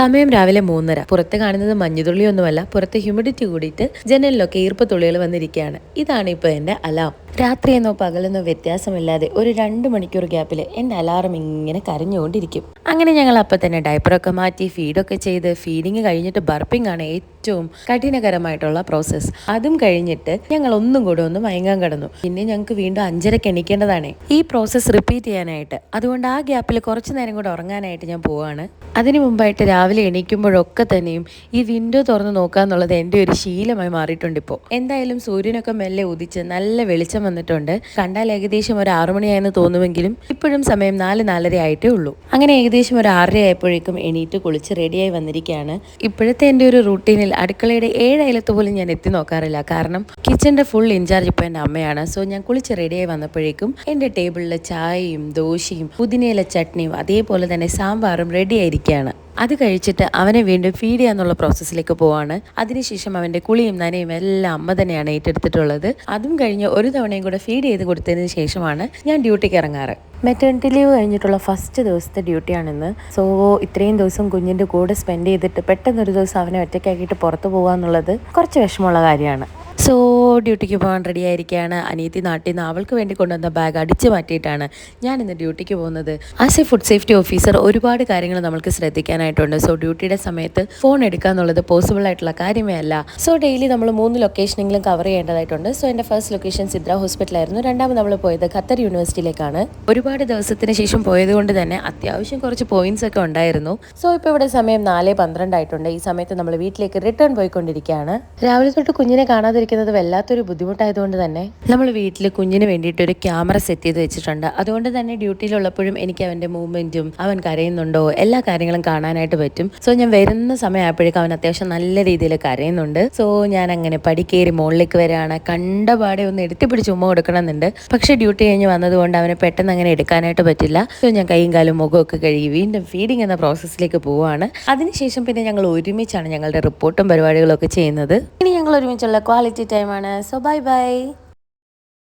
സമയം രാവിലെ മൂന്നര. പുറത്ത് കാണുന്നത് മഞ്ഞുതുള്ളിയൊന്നുമല്ല പുറത്ത് ഹ്യൂമിഡിറ്റി കൂടിയിട്ട് ജനലിലൊക്കെ ഈർപ്പ തുള്ളികൾ വന്നിരിക്കുകയാണ്. ഇതാണ് ഇപ്പോൾ എന്റെ അലാം രാത്രിയെന്നോ പകലെന്നോ വ്യത്യാസമില്ലാതെ ഒരു രണ്ട് മണിക്കൂർ ഗ്യാപ്പിൽ എന്റെ അലാറം ഇങ്ങനെ കരഞ്ഞുകൊണ്ടിരിക്കും. അങ്ങനെ ഞങ്ങൾ അപ്പം തന്നെ ഡയപ്പറൊക്കെ മാറ്റി ഫീഡൊക്കെ ചെയ്ത് ഫീഡിങ് കഴിഞ്ഞിട്ട് ബർപ്പിംഗ് ആണ് ഏറ്റവും കഠിനകരമായിട്ടുള്ള പ്രോസസ്സ് അതും കഴിഞ്ഞിട്ട് ഞങ്ങൾ ഒന്നും കൂടെ ഒന്ന് മയങ്ങാൻ കിടന്നു. പിന്നെ ഞങ്ങൾക്ക് വീണ്ടും അഞ്ചരക്ക് എണീക്കേണ്ടതാണ്. ഈ പ്രോസസ്സ് റിപ്പീറ്റ് ചെയ്യാനായിട്ട്. അതുകൊണ്ട് ആ ഗ്യാപ്പിൽ കുറച്ച് നേരം കൂടെ ഉറങ്ങാനായിട്ട് ഞാൻ പോവാണ്. അതിനു മുമ്പായിട്ട് രാവിലെ എണീക്കുമ്പോഴൊക്കെ തന്നെയും ഈ വിൻഡോ തുറന്ന് നോക്കുക എന്നുള്ളത് എന്റെ ഒരു ശീലമായി മാറിയിട്ടുണ്ട് ഇപ്പോൾ. എന്തായാലും സൂര്യനൊക്കെ മെല്ലെ ഉദിച്ച് നല്ല വെളിച്ചം വന്നിട്ടുണ്ട്. കണ്ടാൽ ഏകദേശം ഒരു ആറു മണിയായെന്ന് തോന്നുമെങ്കിലും ഇപ്പോഴും സമയം നാല് നാലര ആയിട്ടേ ഉള്ളൂ. അങ്ങനെ ഏകദേശം ഒരു ആറര ആയപ്പോഴേക്കും എണീറ്റ് കുളിച്ച് റെഡിയായി വന്നിരിക്കുകയാണ്. ഇപ്പോഴത്തെ എന്റെ ഒരു റൂട്ടീനിൽ അടുക്കളയുടെ ഏഴ് പോലും ഞാൻ എത്തി നോക്കാറില്ല. കാരണം കിച്ചന്റെ ഫുൾ ഇൻചാർജ് ഇപ്പോൾ എന്റെ അമ്മയാണ്. സോ ഞാൻ കുളിച്ച് റെഡിയായി വന്നപ്പോഴേക്കും എന്റെ ടേബിളിൽ ചായയും ദോശയും പുതിനയില ചട്നിയും അതേപോലെ തന്നെ സാമ്പാറും റെഡി ആയിരിക്കുകയാണ്. അത് കഴിച്ചിട്ട് അവനെ വീണ്ടും ഫീഡ് ചെയ്യാന്നുള്ള പ്രോസസ്സിലേക്ക് പോവാണ്. അതിനുശേഷം അവന്റെ കുളിയും നനയും എല്ലാം അമ്മ തന്നെയാണ് ഏറ്റെടുത്തിട്ടുള്ളത്. അതും കഴിഞ്ഞ് ഒരു തവണയും കൂടെ ഫീഡ് ചെയ്ത് കൊടുത്തതിന് ശേഷമാണ് ഞാൻ ഡ്യൂട്ടിക്ക് ഇറങ്ങാറ്. മെറ്റേണിറ്റി ലീവ് കഴിഞ്ഞിട്ടുള്ള ഫസ്റ്റ് ദിവസത്തെ ഡ്യൂട്ടിയാണിന്ന് സോ ഇത്രയും ദിവസം കുഞ്ഞിന്റെ കൂടെ സ്പെൻഡ് ചെയ്തിട്ട് പെട്ടെന്നൊരു ദിവസം അവനെ ഒറ്റയ്ക്കാക്കിയിട്ട് പുറത്ത് പോകുക എന്നുള്ളത് കുറച്ച് വിഷമമുള്ള കാര്യമാണ്. സോ ഡ്യൂട്ടിക്ക് പോകാൻ റെഡി ആയിരിക്കുകയാണ് അനിയത്തി നാട്ടിൽ നിന്ന് അവൾക്ക് വേണ്ടി കൊണ്ടുവന്ന ബാഗ് അടിച്ചു മാറ്റിയിട്ടാണ് ഞാൻ ഇന്ന് ഡ്യൂട്ടിക്ക് പോകുന്നത്. As a food safety officer ഒരുപാട് കാര്യങ്ങൾ നമ്മൾക്ക് ശ്രദ്ധിക്കാനായിട്ടുണ്ട്. സോ ഡ്യൂട്ടിയുടെ സമയത്ത് ഫോൺ എടുക്കുക എന്നുള്ളത് പോസിബിൾ ആയിട്ടുള്ള കാര്യമേ അല്ല. സോ ഡെയിലി നമ്മൾ മൂന്ന് ലൊക്കേഷനെങ്കിലും കവർ ചെയ്യേണ്ടതായിട്ടുണ്ട്. സോ എന്റെ ഫസ്റ്റ് ലൊക്കേഷൻ സിദ്ര ഹോസ്പിറ്റലായിരുന്നു രണ്ടാമത് നമ്മൾ പോയത് ഖത്തർ യൂണിവേഴ്സിറ്റിയിലേക്കാണ് ഒരുപാട് ദിവസത്തിന് ശേഷം പോയത് കൊണ്ട് തന്നെ അത്യാവശ്യം കുറച്ച് പോയിന്റ്സ് ഒക്കെ ഉണ്ടായിരുന്നു. സോ ഇപ്പോൾ ഇവിടെ സമയം നാല് പന്ത്രണ്ടായിട്ടുണ്ട്. ഈ സമയത്ത് നമ്മൾ വീട്ടിലേക്ക് റിട്ടേൺ പോയിക്കൊണ്ടിരിക്കുകയാണ്. രാവിലെ തൊട്ട് കുഞ്ഞിനെ കാണാതിരിക്കുന്നത് വല്ലാത്തൊരു ബുദ്ധിമുട്ടായതുകൊണ്ട് തന്നെ നമ്മൾ വീട്ടിൽ കുഞ്ഞിന് വേണ്ടിയിട്ട് ഒരു ക്യാമറ സെറ്റ് ചെയ്ത് വെച്ചിട്ടുണ്ട്. അതുകൊണ്ട് തന്നെ ഡ്യൂട്ടിയിലുള്ളപ്പോഴും എനിക്ക് അവന്റെ മൂവ്മെന്റും അവൻ കരയുന്നുണ്ടോ എല്ലാ കാര്യങ്ങളും കാണാനായിട്ട് പറ്റും. സോ ഞാൻ വരുന്ന സമയമായപ്പോഴേക്കും അവൻ അത്യാവശ്യം നല്ല രീതിയിൽ കരയുന്നുണ്ട്. സോ ഞാൻ അങ്ങനെ പടിക്കേറി മുകളിലേക്ക് വരികയാണ്. കണ്ടപാടെ ഒന്ന് എടുത്തി പിടിച്ച് ഉമ്മ കൊടുക്കണമെന്നുണ്ട്. പക്ഷേ ഡ്യൂട്ടി കഴിഞ്ഞ് വന്നതുകൊണ്ട് അവനെ പെട്ടെന്ന് അങ്ങനെ എടുക്കാനായിട്ട് പറ്റില്ല. സോ ഞാൻ കൈയും കാലും മുഖമൊക്കെ കഴുകി വീണ്ടും ഫീഡിങ് എന്ന പ്രോസസ്സിലേക്ക് പോവുകയാണ്. അതിനുശേഷം പിന്നെ ഞങ്ങൾ ഒരുമിച്ചാണ് ഞങ്ങളുടെ റിപ്പോർട്ടും പരിപാടികളൊക്കെ ചെയ്യുന്നത്. ഞങ്ങൾ ഒരുമിച്ചുള്ള ക്വാളിറ്റി ടൈമാണ് സോ ബൈ ബൈ